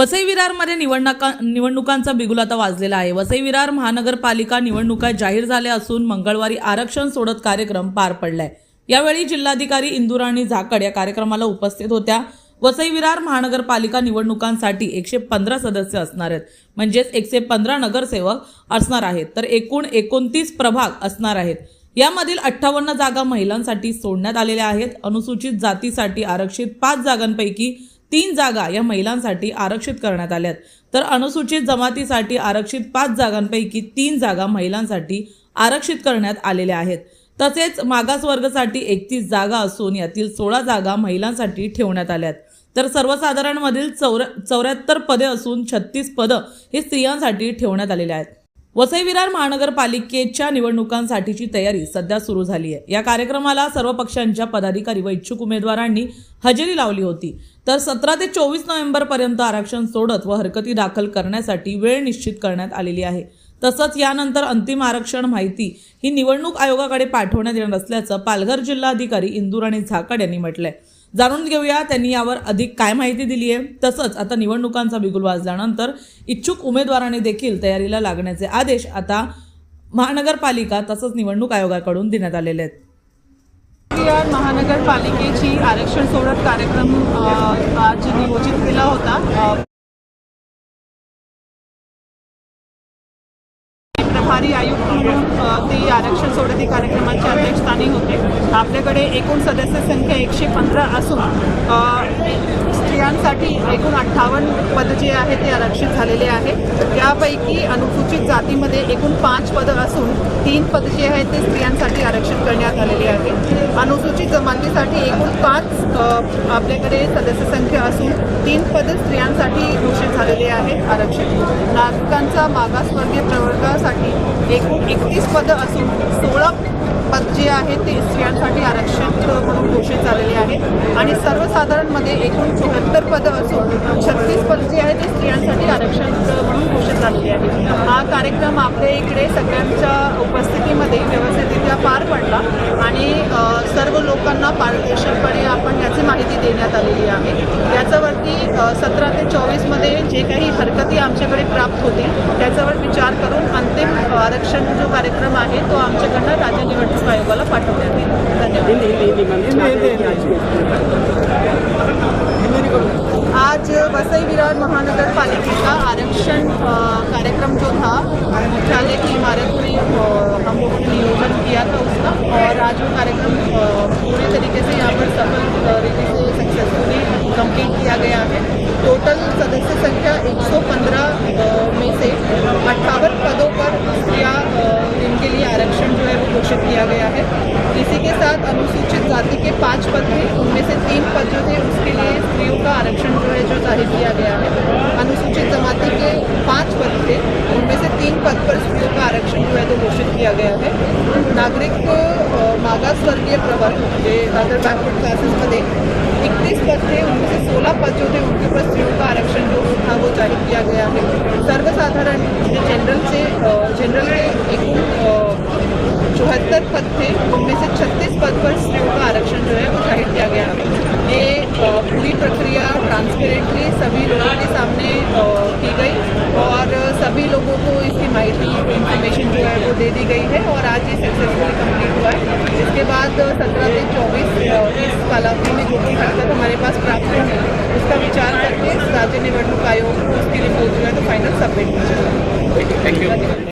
वसई विरारमध्ये निवडणुका निवडणुकांचा बिगुल आता वाजलेला आहे. वसई विरार महानगरपालिका निवडणुका जाहीर झाल्या असून मंगळवारी आरक्षण सोडत कार्यक्रम पार पडलाय. यावेळी जिल्हाधिकारी इंदुराणी झाकड या कार्यक्रमाला उपस्थित होत्या. वसई विरार महानगरपालिका निवडणुकांसाठी एकशे पंधरा सदस्य असणार आहेत. म्हणजेच एकशे पंधरा नगरसेवक असणार आहेत. तर एकूण एकोणतीस प्रभाग असणार आहेत. यामधील अठ्ठावन्न जागा महिलांसाठी सोडण्यात आलेल्या आहेत. अनुसूचित जातीसाठी आरक्षित पाच जागांपैकी तीन जागा या महिलांसाठी आरक्षित करण्यात आल्यात. तर अनुसूचित जमातीसाठी आरक्षित पाच जागांपैकी तीन जागा महिलांसाठी आरक्षित करण्यात आलेल्या आहेत. तसेच मागासवर्गासाठी एकतीस जागा असून यातील सोळा जागा महिलांसाठी ठेवण्यात आल्यात. तर सर्वसाधारणमधील चौऱ्या चौऱ्याहत्तर पदे असून छत्तीस पदं हे स्त्रियांसाठी ठेवण्यात आलेली आहेत. वसई विरार महानगरपालिकेच्या निवडणुकांसाठीची तयारी सध्या सुरू झाली आहे या कार्यक्रमाला सर्व पक्षांच्या पदाधिकारी व इच्छुक उमेदवारांनी हजेरी लावली होती. तर सतरा ते चोवीस नोव्हेंबरपर्यंत आरक्षण सोडत व हरकती दाखल करण्यासाठी वेळ निश्चित करण्यात आलेली आहे. तसंच यानंतर अंतिम आरक्षण माहिती ही निवडणूक आयोगाकडे पाठवण्यात येणार असल्याचं पालघर जिल्हाधिकारी इंदुराणी झाकड यांनी म्हटलंय. जाणून घेऊया त्यांनी यावर अधिक काय माहिती दिली आहे. तसंच आता निवडणुकांचा बिगुल वाजल्यानंतर इच्छुक उमेदवारांनी देखील तयारीला लागण्याचे आदेश आता महानगरपालिका तसंच निवडणूक आयोगाकडून देण्यात आलेले आहेत. विरार महानगरपालिकेची आरक्षण सोडत कार्यक्रम आज नियोजित केला होता. अ, आयुक्त म्हणून ते आरक्षण सोडती कार्यक्रमाच्या अध्यक्षस्थानी होते. आपल्याकडे एकूण सदस्य संख्या एकशे पंधरा असून स्त्रियांसाठी एकूण अठ्ठावन्न पद जे आहे ते आरक्षित झालेले आहे. त्यापैकी अनुसूचित जातीमध्ये एकूण पाच पदं असून तीन पद जे आहेत ते स्त्रियांसाठी आरक्षित करण्यात आलेले आहे. अनुसूचित जमातीसाठी एकूण पाच आपल्याकडे सदस्य संख्या असून तीन पद स्त्रियांसाठी घोषित झालेले आहेत आरक्षण. नागरिकांचा मागासवर्गीय प्रवर्गासाठी एकूण एकतीस पदं असून सोळा पद जे आहे ते स्त्रियांसाठी आरक्षण म्हणून घोषित झालेले आहे. आणि सर्वसाधारणमध्ये एकूण चौहत्तर पदं असून छत्तीस पद जे आहे ते स्त्रियांसाठी आरक्षण म्हणून घोषित झालेले आहे. हा कार्यक्रम आपल्या इकडे सगळ्यांच्या उपस्थितीमध्ये व्यवस्थितरित्या पार पडला आणि सर्व लोकांना पारदर्शक आपण याची माहिती देण्यात आलेली आहे की सतरा ते चोवीसमध्ये जे काही हरकती आमच्याकडे प्राप्त होतील त्याच्यावर विचार करून अंतिम आरक्षण जो कार्यक्रम आहे तो आमच्याकडनं राज्य निवडणूक आयोगाला पाठवण्यात येईल. धन्यवाद. आज वसई विरार महानगरपालिकेचा आरक्षण कार्यक्रम जो था मुख्यालय की इमारत में हम लोगों ने नियोजन किया था उसका और आज वो कार्यक्रम टोटल सदस्य संख्या 115 में से अट्ठावन पदों पर अ, इनके लिए आरक्षण जो है वो घोषित किया गया है। इसी के साथ अनुसूचित जाति के पाँच पद थे उनमें से तीन पद जो थे उसके लिए स्त्रियों का आरक्षण जो है जो ज़ाहिर किया गया है। अनुसूचित जमाति के पाँच पद थे उनमें से तीन पद पर स्त्रियों का आरक्षण जो है तो घोषित किया गया है। नागरिक अ, मागासवर्गीय प्रवर्ग जे अदर बॅकवर्ड क्लासेसमध्ये इकतीस पद थे, उनमें से सोलह पद जो थे, उनके ऊपर स्त्रियों का आरक्षण जो था, वो ज़ाहिर किया गया है। सर्वसाधारण जनरल से जनरल के एक चौहत्तर पद थे, उनमें से छत्तीस पद पर स्त्रियों का आरक्षण जो है, वो ज़ाहिर किया गया। ये पूरी प्रक्रिया ट्रांसपेरेंटली सभी लोगों के सामने की गई और सभी लोगों को इसकी माहिती इंफॉर्मेशन जो है, वो दे दी गई है और आज ये सक्सेसफुली कंप्लीट हुआ है इसके बाद सत्रह से चौबीस इस कालावधि में जो भी हरकत